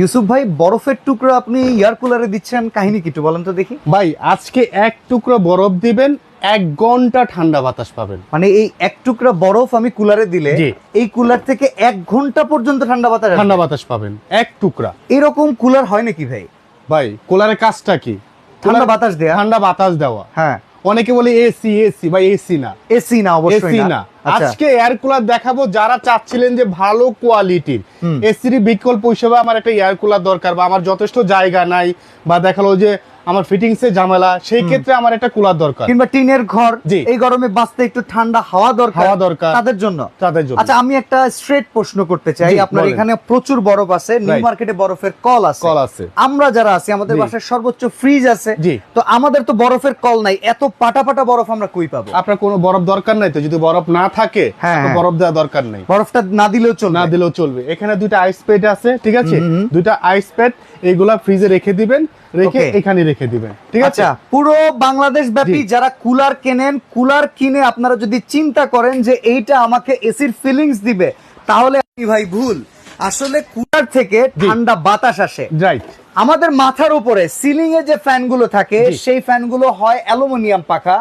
ইউসুফ ভাই বরফের টুকরো আপনি এয়ার কুলারে দিচ্ছেন কাহিনী কি একটু বলেন তো দেখি। ভাই আজকে এক টুকরো বরফ দিবেন এক ঘণ্টা ঠান্ডা বাতাস পাবেন। মানে এই এক টুকরা বরফ আমি কুলারে দিলে এই কুলার থেকে এক ঘণ্টা পর্যন্ত ঠান্ডা বাতাস ঠান্ডা বাতাস পাবেন এক টুকরা। এরকম কুলার হয় নাকি ভাই? ভাই কুলারের কাজটা কি? ঠান্ডা বাতাস দেয়া। ঠান্ডা বাতাস দেওয়া। হ্যাঁ। অনেকে বলে এসি এসি বা এসি না। এসি না অবশ্যই এসি না। আচ্ছা। আজকে এয়ার কুলার দেখাবো যারা চাচ্ছিলেন যে ভালো কোয়ালিটির। এসির বিকল্প হিসেবে আমার একটা এয়ার কুলার দরকার বা আমার যথেষ্ট জায়গা নাই বা দেখাল যে আমার ফিটিংস ঝামেলা সেই ক্ষেত্রে আমার একটা কুলার দরকার। কিংবা টিনের ঘর এই গরমে বাঁচতে একটু ঠান্ডা হাওয়া দরকার হাওয়া দরকার। তাদের জন্য। তাদের জন্য। আচ্ছা আমি একটা স্ট্রেট প্রশ্ন করতে চাই। আপনার এখানে প্রচুর বরফ আছে নিউ মার্কেটে বরফের কল আছে। কল আছে। আমরা যারা আছি আমাদের। বাসায় সর্বোচ্চ ফ্রিজ আছে। তো আমাদের তো বরফের কল নাই এত পাটা পাটা বরফ আমরা কই পাবো? আপনার কোনো বরফ দরকার নাই তো? যদি বরফ না থাকে হ্যাঁ। বরফ দেওয়া দরকার নাই। বরফটা না দিলেও চলবে। না দিলেও চলবে। এখানে দুইটা আইস প্যাড আছে ঠিক আছে। দুইটা আইস প্যাড এইগুলা ফ্রিজে রেখে দিবেন। রেখে এখানে রেখে দিবেন। ঠিক আছে? আচ্ছা পুরো বাংলাদেশ ব্যাপী যারা কুলার কেনেন কুলার কিনে আপনারা যদি চিন্তা করেন যে এইটা আমাকে এসির ফিলিংস দিবে তাহলে আপনি ভাই ভুল। আসলে কুলার থেকে ঠান্ডা বাতাস আসে। রাইট আমাদের মাথার উপরে সিলিং এ যে ফ্যানগুলো থাকে সেই ফ্যানগুলো হয় অ্যালুমিনিয়াম পাখা।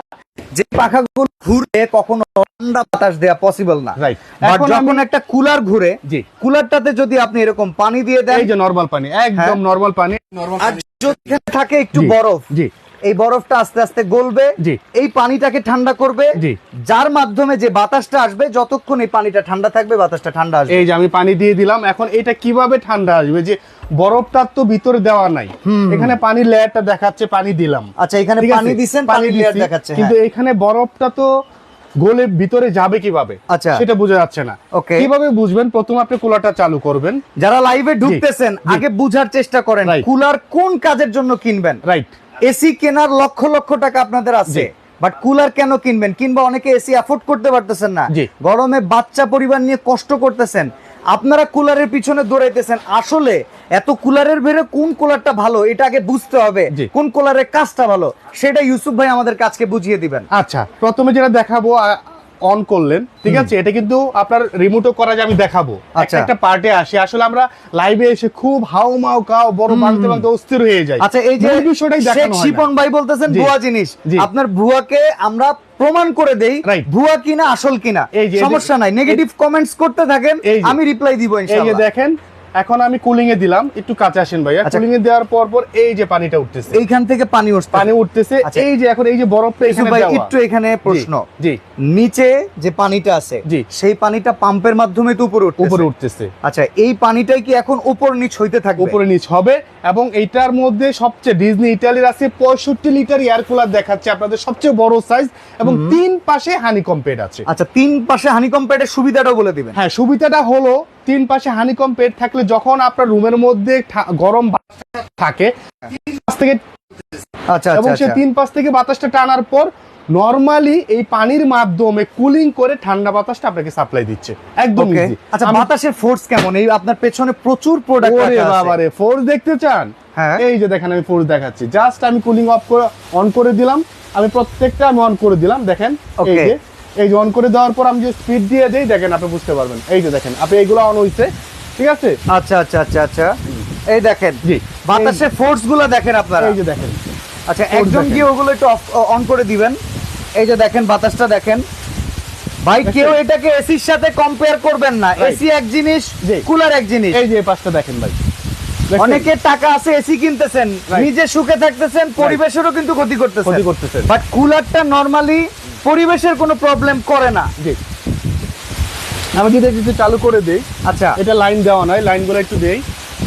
যে পাখাগুলো ঘুরে কখনো ঠান্ডা বাতাস দেয়া পসিবল না। এখন যখন একটা কুলার ঘুরে কুলারটাতে যদি আপনি এরকম পানি দিয়ে দেন এই যে নরমাল পানি একদম হ্যাঁ। নরমাল পানি। আর থাকে একটু বরফ জি। এই বরফটা আস্তে আস্তে গলবে এই পানিটাকে ঠান্ডা করবে। যার মাধ্যমে যে বাতাসটা আসবে যতক্ষণ এই পানিটা ঠান্ডা থাকবে বাতাসটা ঠান্ডা আসবে। এই যে আমি পানি দিয়ে দিলাম এখন এটা কীভাবে ঠান্ডা আসবে? যে বরফটা তো ভিতরে দেওয়া নাই। এখানে পানির লেয়ারটা দেখাচ্ছে পানি দিলাম। আচ্ছা এখানে পানি আছে? দিছেন পানি পানি লেয়ার দেখাচ্ছে কিন্তু হ্যাঁ। এখানে বরফটা তো গলে ভিতরে যাবে কীভাবে? আচ্ছা। সেটা বোঝা যাচ্ছে না। ওকে কীভাবে বুঝবেন? প্রথম আপনি কুলারটা চালু করবেন। যারা লাইভে ঢুকতেছেন আগে বুঝার চেষ্টা করেন. কুলার কোন কাজের জন্য কিনবেন? রাইট এসি কেনার লক্ষ লক্ষ টাকা আপনাদের আছে। বাট কুলার কেন কিনবেন? কিংবা অনেকে এসি অ্যাফোর্ড করতে পারতেছেন না। গরমে বাচ্চা পরিবার নিয়ে কষ্ট করতেছেন। আপনারা কুলারের পিছনে দৌড়াইতেছেন। আসলে এত কুলারের ভেড়ে কোন কুলারটা ভালো? এটা আগে বুঝতে হবে। কোন কুলারের কাজটা ভালো? সেটা ইউসুফ ভাই আমাদের কাজকে বুঝিয়ে দিবেন। আচ্ছা প্রথমে যেটা দেখাবো অন করলেন ঠিক আছে? এটা কিন্তু আপনার রিমোটও করা যায় আমি দেখাবো। আচ্ছা। একটা পার্টে আসি। আসলে আমরা লাইভে এসে খুব হাউ মাউ কাও বড় মানতে মানতে অস্থির হয়ে যায় আচ্ছা এই যে বিষয়টাই দেখানো হয় শিপন ভাই বলতেছেন ভুয়া জিনিস। আপনার ভুয়াকে আমরা প্রমাণ করে দেই ভুয়া কিনা আসল কিনা। সমস্যা নাই। নেগেটিভ কমেন্টস করতে থাকেন আমি রিপ্লাই দিব ইনশাআল্লাহ এই যে দেখেন এখন আমি কুলিং এ দিলাম একটু কাছে আসেন ভাইয়া। আচ্ছা। কুলিং এ দেওয়ার পর পর এই যে পানিটা উঠতেছে। এইখান থেকে পানি উঠছে পানি উঠতেছে। আচ্ছা। এই যে এখন এই যে বরফটা এখানে ভাই একটু এখানে প্রশ্ন। জি। নিচে যে পানিটা আছে জি। সেই পানিটা পাম্পের মাধ্যমে তো উপরে উঠছে উপরে উঠতেছে। আচ্ছা এই পানিটাই কি এখন উপর নিচ হইতে থাকবে? উপরে নিচ হবে এবং এইটার মধ্যে সবচেয়ে ডিজনি ইটালির আছে পঁয়ষট্টি লিটার এয়ার কুলার দেখাচ্ছে আপনাদের সবচেয়ে বড় সাইজ এবং তিন পাশে হানি কম্পেড আছে। আচ্ছা তিন পাশে হানিকম প্যাডের সুবিধাটাও বলে দিবেন। হ্যাঁ সুবিধাটা হলো তিন পাশে হানিকম পেট থাকলে যখন আপনার রুমের মধ্যে গরম বাতাস থাকে তিন পাশ থেকে আচ্ছা এবং আচ্ছা সে আচ্ছা। তিন পাশ থেকে বাতাসটা টানার পর নরমালি এই পানির মাধ্যমে কুলিং করে ঠান্ডা বাতাসটা আপনাকে সাপ্লাই দিচ্ছে। একদম. আচ্ছা বাতাসের ফোর্স কেমন? এই আপনার পেছনে প্রচুর প্রোডাক্ট ওরে বাবারে ফোর্স দেখতে চান? হ্যাঁ। এই যে দেখেন আমি ফোর্স দেখাচ্ছি। জাস্ট আমি কুলিং অফ করে অন করে দিলাম। আমি প্রত্যেকটা আমি অন করে দিলাম দেখেন। এই যে এই যে অন করে দেওয়ার পর আমি যে স্পিড দিয়ে দেই দেখেন আপনি বুঝতে পারবেন। এই যে দেখেন আপনি এইগুলো অন হইছে ঠিক আছে? আচ্ছা আচ্ছা আচ্ছা আচ্ছা। এই দেখেন জি। বাতাসের ফোর্সগুলো দেখেন আপনারা। এই যে দেখেন। আচ্ছা একজন গিয়ে ওগুলো একটু অন করে দিবেন। এই যে দেখেন বাতাসটা দেখেন। ভাই কেউ এটাকে এসির সাথে কম্পেয়ার করবেন না। এসি এক জিনিস। কুলার এক জিনিস। এই যে পাশটা দেখেন ভাই? অনেকের টাকা আছে এসি কিনতেছেন। নিজে সুখে থাকতেছেন পরিবেশেরও কিন্তু ক্ষতি করতেছেন। ক্ষতি করতেছেন। বাট কুলারটা নরমালি পরিবেশের কোনো প্রবলেম করে না। জি। আমি যদি একটু চালু করে দেই। আচ্ছা। এটা লাইন দেওয়া নয় লাইনগুলো একটু দেই।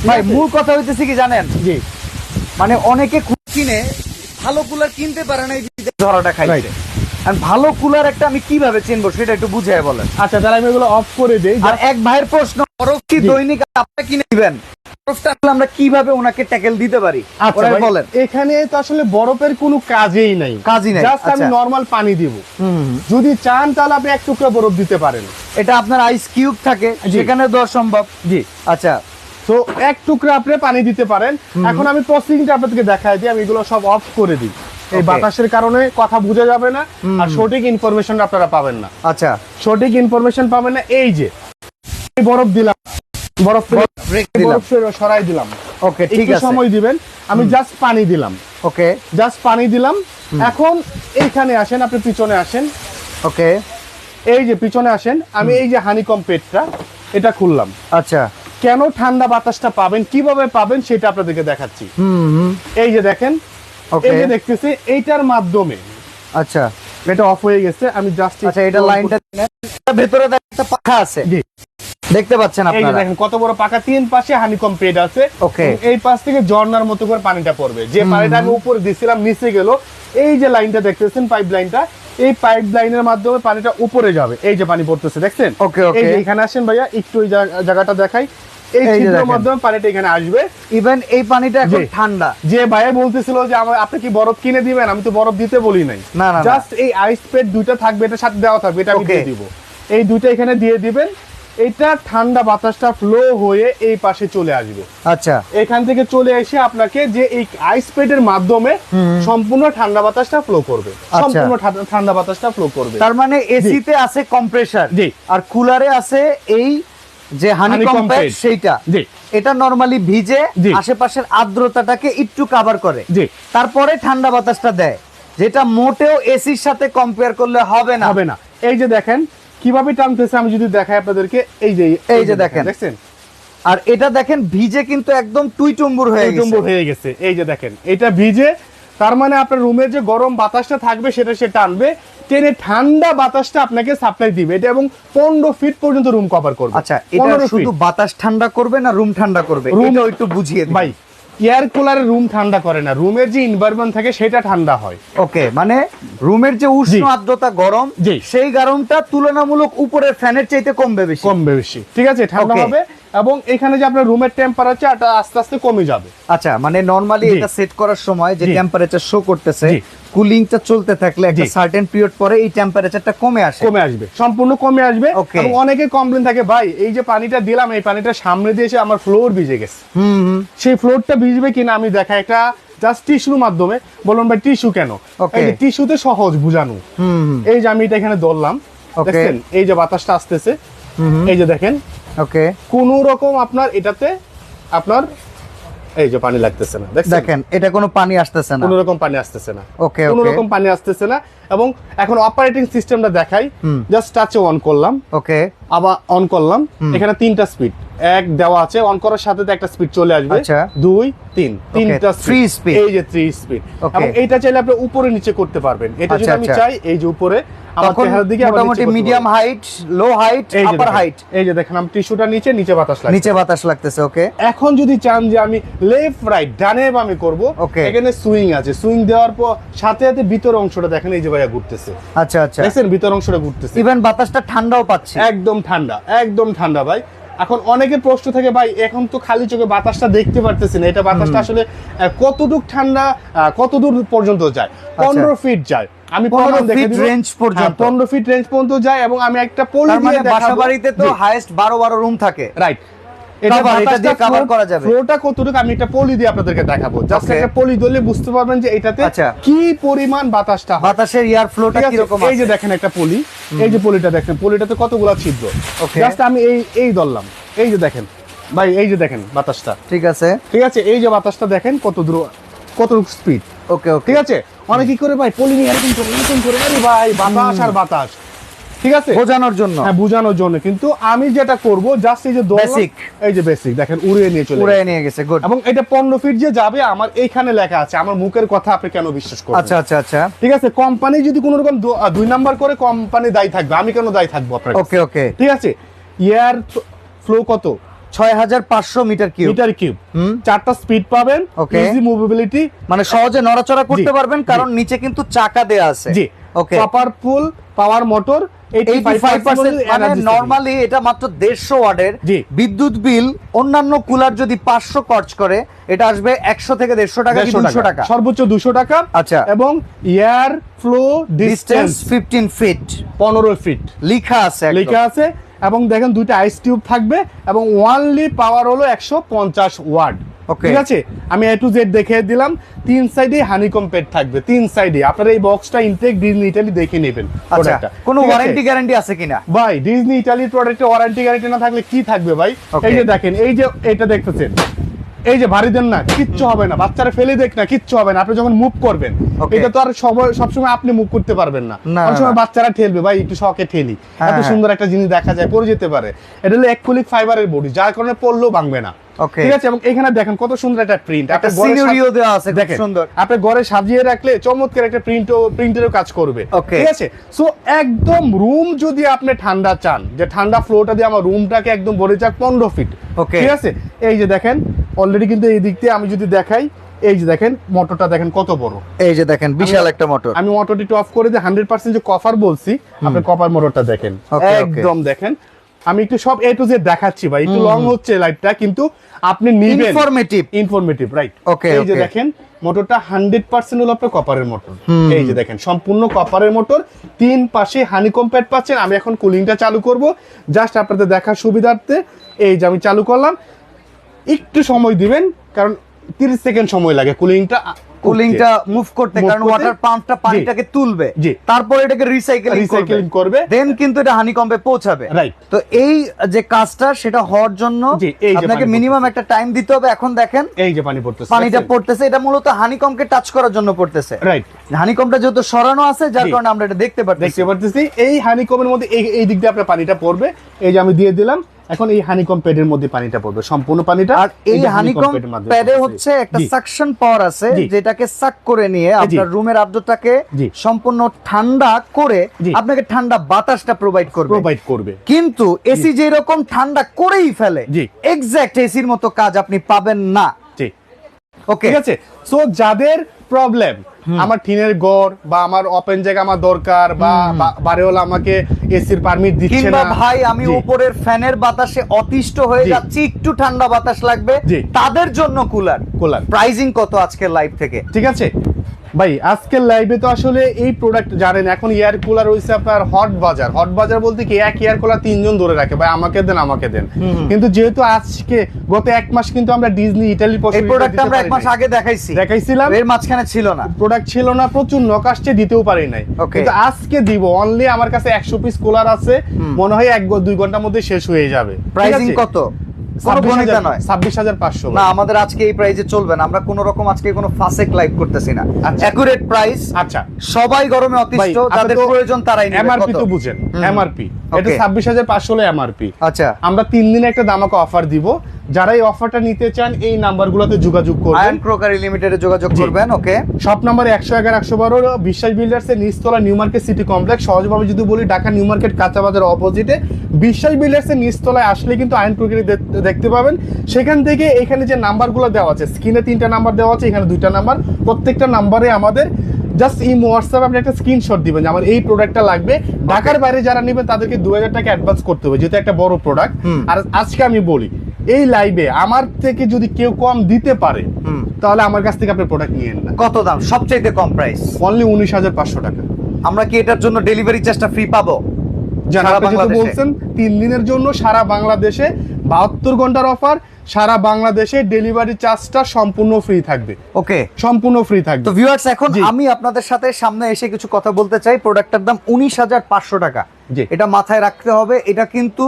ভাই মূল কথা হইতেছে কি জানেন? জি। মানে অনেকে কিনে ভালো কুলার কিনতে পারে না এই যে ধরাটা খাইছে. আর ভালো কুলার একটা আমি কীভাবে চিনবো সেটা একটু বুঝাই বলেন। আচ্ছা তাহলে আমি এগুলো অফ করে দেই। আর এক ভাইয়ের প্রশ্ন জি। দৈনিক কিনে দিবেন আমরা কীভাবে ওনাকে ট্যাকেল দিতে পারি? আচ্ছা ওরা ভাই, বলেন। এখানে তো আসলে বরফের কোনো কাজেই নাই। কাজই নাই, জাস্ট আমি আচ্ছা। নরমাল পানি দিব। যদি চান তাহলে আপনি এক টুকরা বরফ দিতে পারেন। এটা আপনার আইস কিউব থাকে সেখানে দেওয়া সম্ভব। জি। আচ্ছা। তো এক টুকরা আপনি পানি দিতে পারেন। এখন আমি প্রসেসিংটা আপনাদেরকে দেখাই দিই আমি এগুলো সব অফ করে দিই। এই বাতাসের কারণে কথা বোঝা যাবে না আর সঠিক ইনফরমেশন আপনারা পাবেন না। আচ্ছা। সঠিক ইনফরমেশন পাবেন না এই যে বরফ দিলাম। বরফ বরফ সরাই দিলাম। ওকে ঠিক আছে। সময় দিবেন। আমি জাস্ট পানি দিলাম। ওকে জাস্ট পানি দিলাম। এখন এইখানে আসেন আপনি পিছনে আসেন। ওকে এই যে পিছনে আসেন আমি এই যে হানিকম পেটটা এটা খুললাম। আচ্ছা। কেন ঠান্ডা বাতাসটা পাবেন কীভাবে পাবেন সেটা আপনাদেরকে দেখাচ্ছি। এই যে দেখেন ওকে এই যে দেখতেছি এইটার মাধ্যমে আচ্ছা। এটা অফ হয়ে গেছে আমি জাস্ট আচ্ছা এটা লাইনটা ভেতরে একটা পাখা আছে। জি। দেখতে পাচ্ছেন আপনারা। দেখেন কত বড় পাকা তিন পাশে হানিকম পেড আছে. এবং এই পাশ থেকে ঝর্ণার মতো করে পানিটা পড়বে। যে পানিটা আমি উপরে দিছিলাম নিচে গেল এই যে লাইনটা দেখতেছেন পাইপ লাইনটা এই পাইপ লাইনের মাধ্যমে পানিটা উপরে যাবে। এই যে পানি পড়তেছে দেখছেন? Okay, okay. এই এখানে আসেন ভাইয়া একটু এই জায়গাটা দেখাই। এই ছিদ্রের মাধ্যমে পানিটা এখানে আসবে। ইভেন এই পানিটা এখন ঠান্ডা। যে ভাইয়া বলতেছিল যে আমার আপনি কি বরফ কিনে দিবেন? আমি তো বরফ দিতে বলি নাই। না, না, না। জাস্ট এই আইস পেড দুইটা থাকবে এটা সাথে দেওয়া থাকবে এটা আমি দিয়ে দিব। এই দুইটা এখানে দিয়ে দিবেন। এটা ঠান্ডা বাতাসটা ফ্লো হয়ে এই পাশে চলে আসবে। আচ্ছা। এখান থেকে চলে এসে আপনাকে যে এই আইস পেডের মাধ্যমে সম্পূর্ণ ঠান্ডা বাতাসটা ফ্লো করবে। আচ্ছা। সম্পূর্ণ ঠান্ডা- বাতাসটা ফ্লো করবে। তার মানে এসিতে আছে কম্প্রেসার জি। আর কুলারে আছে এই যে হানি কম্প্যাক্ট সেইটা। জি। এটা নরমালি ভিজে আশেপাশের আর্দ্রতাটাকে একটু কভার করে। জি। তারপরে ঠান্ডা বাতাসটা দেয়। যেটা মোটেও এসির সাথে কম্পেয়ার করলে হবে না। হবে না। এই যে দেখেন কীভাবে টানতেছে আমি যদি দেখাই আপনাদেরকে এই যে এই যে দেখেন। দেখছেন? আর এটা দেখেন ভিজে কিন্তু একদম টুইটুম্বুর হয়ে গেছে। টুম্বুর হয়ে গেছে। এই যে দেখেন এটা ভিজে তার মানে আপনার রুমের যে গরম বাতাসটা থাকবে সেটা সে টানবে। টেনে ঠান্ডা বাতাসটা আপনাকে সাপ্লাই দিবে। এটা এবং পনেরো ফিট পর্যন্ত রুম কভার করবে। আচ্ছা এটা শুধু বাতাস ঠান্ডা করবে না রুম ঠান্ডা করবে? এটা একটু বুঝিয়ে ভাই এয়ার কুলার রুম ঠান্ডা করে না। রুমের যে এনভায়রনমেন্ট থাকে সেটা ঠান্ডা হয়। ওকে মানে রুমের যে উষ্ণ। আর্দ্রতা গরম। সেই গরমটা তুলনামূলক উপরের ফ্যানের চাইতে কমবে বেশি। কমবে বেশি। ঠিক আছে ঠান্ডা হবে এবং এখানে যে আপনার রুমের টেম্পারেচার এটা আস্তে আস্তে কমে যাবে। আচ্ছা মানে নরমালি এটা সেট করার সময় যে টেম্পারেচার শো করতেছে। কুলিংটা চলতে থাকলে একটা সার্টেন পিরিয়ড পরে এই টেম্পারেচারটা কমে আসে। কমে আসবে। সম্পূর্ণ কমে আসবে। অনেকে কমপ্লেন থাকে ভাই এই যে পানিটা দিলাম এই পানিটা সামনে দিয়ে এসে আমার ফ্লোর ভিজে গেছে। হুম সেই ফ্লোরটা ভিজবে কিনা আমি দেখাই একটা জাস্ট টিস্যুর মাধ্যমে। বলুন ভাই টিস্যু কেন. এই যে টিস্যুতে সহজ বুঝানো। এই যে আমি এটা এখানে ধরলাম. দেখছেন? এই যে বাতাসটা আসতেছে। এই যে দেখেন। ওকে কোন রকম আপনার এটাতে আপনার এই যে পানি লাগতেছে না দেখেন এটা কোনো পানি আসতেছে না। কোন রকম পানি আসতেছে না। Okay, কোন. রকম পানি আসতেছে না এবং এখন অপারেটিং সিস্টেমটা দেখাই জাস্ট টাচে অন করলাম। ওকে। আবার অন করলাম। এখানে তিনটা স্পিড এক দেওয়া আছে অন করার সাথে একটা স্পিড চলে আসবে। আচ্ছা। দুই তিন। তিনটা three speed. এই যে থ্রি স্পিড. এবং এইটা চাইলে আপনি উপরে নিচে করতে পারবেন। এটা যদি আচ্ছা, আমি আচ্ছা। চাই এই যে উপরে মোটামুটি মিডিয়াম হাইট লো হাইট এই যে আপার দেখেন, হাইট এই যে দেখেন আমি টিস্যুটা নিচে নিচে বাতাস লাগছে। নিচে বাতাস লাগতেছে ওকে এখন যদি চান যে আমি লেফট রাইট ডানে করব Okay. এখানে সুইং আছে। সুইং দেওয়ার পর সাথে সাথে ভিতর অংশটা দেখেন এই যে ভাইয়া ঘুরতেছে। আচ্ছা আচ্ছা। ভিতর অংশটা ঘুরতেছে। ইভেন বাতাসটা ঠান্ডাও পাচ্ছি। একদম ঠান্ডা একদম ঠান্ডা ভাই। এখন অনেকের প্রশ্ন থাকে ভাই এখন তো খালি চোখে বাতাসটা দেখতে পারতেছি না। এটা বাতাসটা আসলে কতটুক ঠান্ডা কতদূর পর্যন্ত যায়? পনেরো ফিট যায়। আমি 15 প্রমাণ দেখে feet দিব। range পর্যন্ত। হ্যাঁ, পনেরো ফিট রেঞ্জ পর্যন্ত যায় এবং আমি একটা পলি তার মানে দিয়ে বাসা বাড়িতে তো হাইয়েস্ট বারো বারো রুম থাকে। রাইট Cover, এটা দিয়ে cover করা যাবে। ফ্লোটা কতটুকু আমি একটা পলি দিয়ে আপনাদেরকে দেখাবো। জাস্ট একটা পলি দিলে বুঝতে পারবেন যে এটাতে আচ্ছা। কি পরিমাণ বাতাসটা বাতাসের এয়ার ফ্লোটা ঠিক আছে? এই যে দেখেন একটা পলি। এই যে পলিটা দেখেন পলিটাতে কতগুলো ছিদ্র. জাস্ট আমি এই এই ধরলাম। এই যে দেখেন ভাই এই যে দেখেন বাতাসটা। ঠিক আছে। ঠিক আছে? এই যে বাতাসটা দেখেন কত দূর কত স্পিড ওকে ওকে ঠিক আছে? অনেক কি করে ভাই পলি নিয়ে এরকম করে এরকম করে আরে ভাই বাতাস আর বাতাস। ঠিক আছে? বোঝানোর জন্য। হ্যাঁ বোঝানোর জন্য। কিন্তু আমি যেটা করব জাস্ট এই যে Basic। এই যে বেসিক দেখেন উড়িয়ে নিয়ে চলে উড়ে গেছে। নিয়ে গেছে গুড এবং এটা পনেরো ফিট যে যাবে আমার এইখানে লেখা আছে। আমার মুখের কথা আপনি কেন বিশ্বাস করবেন? আচ্ছা আচ্ছা আচ্ছা। ঠিক আছে? কোম্পানি যদি কোনো রকম দুই নাম্বার করে কোম্পানি দায়ী থাকবে আমি কেন দায়ী থাকব আপনার ওকে ওকে ঠিক আছে? এয়ার ফ্লো কত? ছয় হাজার পাঁচশো মিটার কিউব। Metre cube. চারটা স্পিড পাবেন ইজি মুভেবিলিটি মানে সহজে নড়াচড়া করতে পারবেন কারণ নিচে কিন্তু চাকা দেয়া আছে। জি। ওকে পাওয়ার মোটর 85% নরমালি এটা মাত্র দেড়শো ওয়াটের বিদ্যুৎ বিল অন্যান্য কুলার যদি পাঁচশো খরচ করে এটা আসবে একশো থেকে দেড়শো টাকা দুশো টাকা। সর্বোচ্চ দুশো টাকা আচ্ছা। এবং air flow distance fifteen feet পনেরো ফিট লিখা আছে লিখা আছে। এবং দেখেন দুইটা আইস টিউব থাকবে এবং ওয়ানলি পাওয়ার হলো একশো পঞ্চাশ ওয়ার্ড. ঠিক আছে? আমি এ টু জেড দেখে দিলাম। তিন সাইডে হানিকম পেড থাকবে তিন সাইডে আপনারা এই বক্সটা ইনটেক ডিজনি ইটালি দেখে নেবেন আচ্ছা কোনো ওয়ারেন্টি গ্যারান্টি আছে কিনা? ভাই ডিজনি ইটালি প্রোডাক্টে ওয়ারেন্টি গ্যারান্টি না থাকলে কি থাকবে ভাই? এই যে দেখেন এই যে এটা দেখতেছেন। এই যে ভারী দেন না কিচ্ছু হবে না বাচ্চারা ফেলে দেখ না কিচ্ছু হবে না আপনি যখন মুভ করবেন এটা তো আর সব- সবসময় আপনি মুভ করতে পারবেন না। অনেক সময় বাচ্চারা ঠেলবে ভাই একটু শখে ঠেলি। হ্যাঁ, এত হ্যাঁ। সুন্দর একটা জিনিস দেখা যায় পড়ে যেতে পারে। এটা হলো একফুলিক ফাইবারের বডি যার কারণে পড়লেও ভাঙবে না। ঠিক আছে? এবং এখানে দেখেন কত সুন্দর একটা প্রিন্ট একটা সিনারিও দেওয়া আছে দেখেন সুন্দর। আপনি ঘরে সাজিয়ে রাখলে চমৎকার একটা প্রিন্ট প্রিন্টেরও কাজ করবে। ঠিক আছে? সো একদম রুম যদি আপনি ঠান্ডা চান যে ঠান্ডা ফ্লোটা দিয়ে আমার রুমটাকে একদম ভরে যাক পনেরো ফিট ঠিক আছে? এই যে দেখেন অলরেডি কিন্তু এই দিক দিয়ে আমি যদি দেখাই এই যে দেখেন মোটরটা দেখেন কত বড়। এই যে দেখেন বিশাল একটা মোটর আমি মোটরটি একটু অফ করে দিয়ে হান্ড্রেড পার্সেন্ট যে কভার বলছি আপনি কপার মোটরটা দেখেন. একদম দেখেন। আমি একটু সব এ টু জেড দেখাচ্ছি ভাই একটু লং হচ্ছে লাইটটা কিন্তু আপনি নিবেন। ইনফরমেটিভ ইনফরমেটিভ রাইট Okay, এই যে দেখেন মোটরটা হান্ড্রেড পার্সেন্ট হলো আপনার কপারের মোটর এই যে দেখেন সম্পূর্ণ কপারের মোটর তিন পাশে হানিকম প্যাড পাচ্ছেন। আমি এখন কুলিংটা চালু করব। জাস্ট আপনাদের দেখার সুবিধার্থে এই যে আমি চালু করলাম। একটু সময় দিবেন কারণ তিরিশ সেকেন্ড সময় লাগে কুলিংটা কুলিংটা মুভ করতে কারণ ওয়াটার পাম্পটা পানিটাকে তুলবে। তারপর এটাকে রিসাইকেলিং Recycling করবে। দেন কিন্তু এটা হানিকম্বে পৌঁছাবে। Right. তো এই যে কাজটা সেটা হওয়ার জন্য আপনাকে মিনিমাম একটা টাইম দিতে হবে এখন দেখেন। এই যে পানি পড়তেছে পানিটা পড়তেছে এটা মূলত হানিকমকে টাচ করার জন্য পড়তেছে। রাইট হানিকমটা যেহেতু সরানো আছে যার কারণে আমরা এটা দেখতে পাচ্ছি দেখতে পারতেছি। এই হানিকমের মধ্যে এই এই দিক দিয়ে আপনার পানিটা পড়বে। এই যে আমি দিয়ে দিলাম এখন এই হানিকম প্যাডের মধ্যে পানিটা পড়বে সম্পূর্ণ পানিটা আর এই হানিকম প্যাডে হচ্ছে একটা সাকশন পাওয়ার আছে যেটাকে সাক করে নিয়ে আপনার রুমের আর্দ্রতাকে সম্পূর্ণ ঠান্ডা করে আপনাকে ঠান্ডা বাতাসটা প্রোভাইড করবে। প্রোভাইড করবে। কিন্তু এসি যেরকম ঠান্ডা করেই ফেলে জি। এক্সাক্ট এসির মতো কাজ আপনি পাবেন না। ওকে ঠিক আছে? সো যাদের প্রবলেম আমার টিনের গড় বা আমার ওপেন জায়গা আমার দরকার বা বারে বাড়িওয়ালা আমাকে এসির পারমিট দিচ্ছে না। ভাই আমি উপরের ফ্যানের বাতাসে অতিষ্ঠ হয়ে যাচ্ছি একটু ঠান্ডা বাতাস লাগবে তাদের জন্য কুলার কুলার প্রাইজিং কত আজকের লাইভ থেকে? ঠিক আছে? ভাই আজকের লাইভে তো আসলে এই প্রোডাক্ট জানেন এখন এয়ার কুলার হইছে আপনার হট বাজার। হট বাজার বলতে কি এক এয়ার কুলার তিনজন ধরে রাখে। ভাই আমাকে দেন আমাকে দেন। কিন্তু যেহেতু আজকে গত এক মাস কিন্তু আমরা ডিজনি ইটালি এই প্রোডাক্ট আমরা এক মাস আগে দেখাইছি। দেখাইছিলাম। এর মাঝখানে ছিল না। প্রোডাক্ট ছিল না প্রচুর নক আসছে দিতেও পারি নাই। কিন্তু আজকে দিব অনলি আমার কাছে একশো পিস কুলার আছে। মনে হয় এক দুই ঘণ্টার মধ্যে শেষ হয়ে যাবে। প্রাইজিং কত? না আমাদের আজকে এই প্রাইজে চলবে না। আমরা কোন রকম আজকে কোনো ফাসেক লাইভ করতেছি না। আচ্ছা। অ্যাকুরেট প্রাইস আচ্ছা। সবাই গরমে অতিষ্ঠ তাদের প্রয়োজন তারাই এমআরপি? তো বুঝেন। হুম। এমআরপি এটা Okay. ছাব্বিশ হাজার পাঁচশো হলো এমআরপি আচ্ছা। আমরা তিন দিনে একটা দামাকে অফার দিব। যারা এই অফারটা নিতে চান এই নাম্বারগুলোতে যোগাযোগ করবেন। আয়ন ক্রোকারি লিমিটেডে যোগাযোগ করবেন ওকে। শপ নাম্বার একশো এগারো একশো বারো বিশ্বাস বিল্ডার্স এর নিচতলা নিউ মার্কেট সিটি কমপ্লেক্স। সহজভাবে যদি বলি ঢাকা নিউ মার্কেট কাঁচা বাজার অপোজিটে বিশ্বাস বিল্ডার্স এর নিচতলায় আসলে কিন্তু আয়ন ক্রোকারি দেখতে পাবেন। সেখান থেকে এখানে যে নাম্বারগুলো দেওয়া আছে স্ক্রিনে তিনটা নাম্বার দেওয়া আছে এখানে দুইটা নাম্বার। প্রত্যেকটা নাম্বারে আমাদের জাস্ট এই হোয়াটসঅ্যাপ আপনি একটা স্ক্রিনশট দিবেন যে আমার এই প্রোডাক্টটা লাগবে। ঢাকার বাইরে যারা নেবেন তাদেরকে দু হাজার টাকা অ্যাডভান্স করতে হবে যেহেতু একটা বড় প্রোডাক্ট আর আজকে আমি বলি এই লাইভে আমার থেকে যদি কেউ কম দিতে পারে। তাহলে আমার কাছ থেকে আপনি প্রোডাক্ট নিয়ে না। কত দাম? সবচাইতে কম প্রাইস অনলি উনিশ হাজার পাঁচশো টাকা। আমরা কি এটার জন্য ডেলিভারি চার্জটা ফ্রি পাবো? যারা আপনি বাংলাদেশে? বলছেন তিন দিনের জন্য সারা বাংলাদেশে বাহাত্তর ঘণ্টার অফার সারা বাংলাদেশে ডেলিভারি চার্জটা সম্পূর্ণ ফ্রি থাকবে। ওকে সম্পূর্ণ ফ্রি থাকবে। তো ভিউয়ার্স এখন আমি আপনাদের সাথে সামনে এসে কিছু কথা বলতে চাই। প্রোডাক্টের দাম উনিশ হাজার পাঁচশো টাকা। এটা মাথায় রাখতে হবে এটা কিন্তু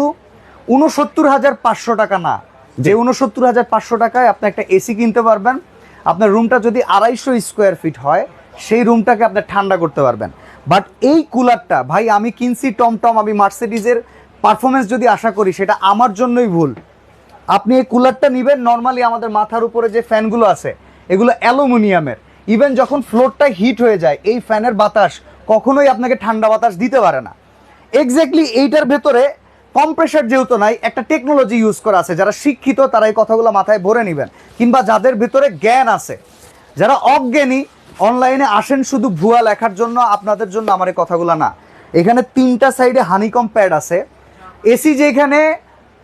উনসত্তর হাজার পাঁচশো টাকা না। যে উনসত্তর হাজার পাঁচশো টাকায় আপনি একটা এসি কিনতে পারবেন। আপনার রুমটা যদি আড়াইশো স্কোয়ার ফিট হয় সেই রুমটাকে আপনি ঠান্ডা করতে পারবেন। বাট এই কুলারটা ভাই আমি কিনছি টমটম আমি মার্সিডিজের পারফরমেন্স যদি আশা করি সেটা আমার জন্যই ভুল। আপনি এই কুলারটা নিবেন নর্মালি আমাদের মাথার উপরে যে ফ্যানগুলো আছে এগুলো অ্যালুমিনিয়ামের। ইভেন যখন ফ্লোরটা হিট হয়ে যায় এই ফ্যানের বাতাস কখনোই আপনাকে ঠান্ডা বাতাস দিতে পারে না। এক্স্যাক্টলি এইটার ভেতরে কম্প্রেসার যেহেতু নাই, একটা টেকনোলজি ইউজ করা আছে। যারা শিক্ষিত, তারা এই কথাগুলো মাথায় ভরে নেবেন। কিংবা যাদের ভেতরে জ্ঞান আছে, যারা অজ্ঞানী অনলাইনে আসেন শুধু ভুয়া লেখার জন্য, আপনাদের জন্য আমার এই কথাগুলো না। এখানে তিনটা সাইডে হানিকম প্যাড আছে। এসি যেখানে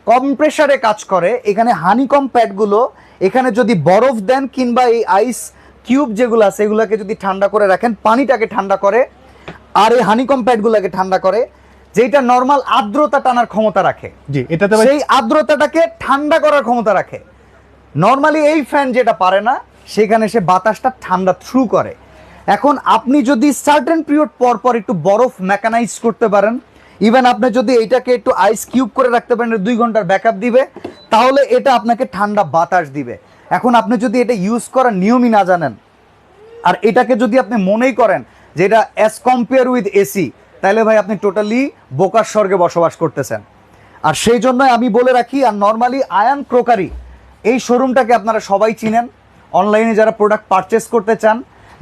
কম্প্রেসারে কাজ করে, এখানে হানিকম প্যাডগুলো এখানে যদি বরফ দেন কিংবা এই আইস কিউব যেগুলো আছে, এগুলোকে যদি ঠান্ডা করে রাখেন, পানিটাকে ঠান্ডা করে, আর এই হানিকম প্যাডগুলোকে ঠান্ডা করে যেটা নর্মাল আর্দ্রতা টানার ক্ষমতা রাখে। জি এটাতে সেই আর্দ্রতাটাকে ঠান্ডা করার ক্ষমতা রাখে। নর্মালি এই ফ্যান যেটা পারে না সেখানে সে বাতাসটা ঠান্ডা থ্রু করে। এখন আপনি যদি সার্টেন পিরিয়ড পর পর একটু বরফ মেকানাইজ করতে পারেন ইভেন আপনি যদি এটাকে একটু আইস কিউব করে রাখতে পারেন দুই ঘণ্টার ব্যাকআপ দিবে তাহলে এটা আপনাকে ঠান্ডা বাতাস দিবে। এখন আপনি যদি এটা ইউজ করার নিয়মই না জানেন আর এটাকে যদি আপনি মনেই করেন যে এটা অ্যাজ কম্পেয়ার উইথ এসি তাহলে ভাই আপনি টোটালি বোকার স্বর্গে বসবাস করতেছেন। আর সেই জন্য আমি বলে রাখি, আর নর্মালি আয়ান ক্রোকারি এই শোরুমটাকে আপনারা সবাই চিনেন। অনলাইনে যারা প্রোডাক্ট পারচেস করতে চান,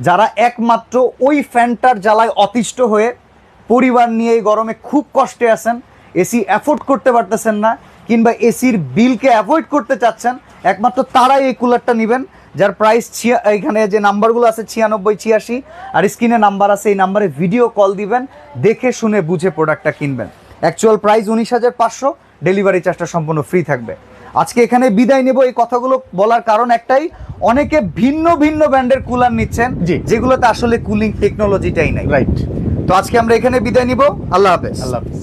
যারা একমাত্র ওই ফ্যানটার জ্বালায় অতিষ্ঠ হয়ে পরিবার নিয়ে এই গরমে খুব কষ্টে আছেন, এসি অ্যাফোর্ড করতে পারতেছেন না, কিংবা এসির বিলকে অ্যাভয়েড করতে চাচ্ছেন, একমাত্র তারাই এই কুলারটা নেবেন। যার প্রাইস ছিয়া এখানে যে নাম্বারগুলো আছে ছিয়ানব্বই ছিয়াশি আর স্ক্রিনে নাম্বার আছে এই নাম্বারে ভিডিও কল দিবেন দেখে শুনে বুঝে প্রোডাক্টটা কিনবেন। অ্যাকচুয়াল প্রাইস উনিশ হাজার পাঁচশো ডেলিভারি চার্জটা সম্পূর্ণ ফ্রি থাকবে। আজকে এখানে বিদায় নেব এই কথাগুলো বলার কারণ একটাই অনেকে ভিন্ন ভিন্ন ব্র্যান্ডের কুলার নিচ্ছেন। যেগুলোতে আসলে কুলিং টেকনোলজিটাই নাই। রাইট তো আজকে আমরা এখানে বিদায় নিব আল্লাহ হাফেজ। আল্লাহ হাফিজ।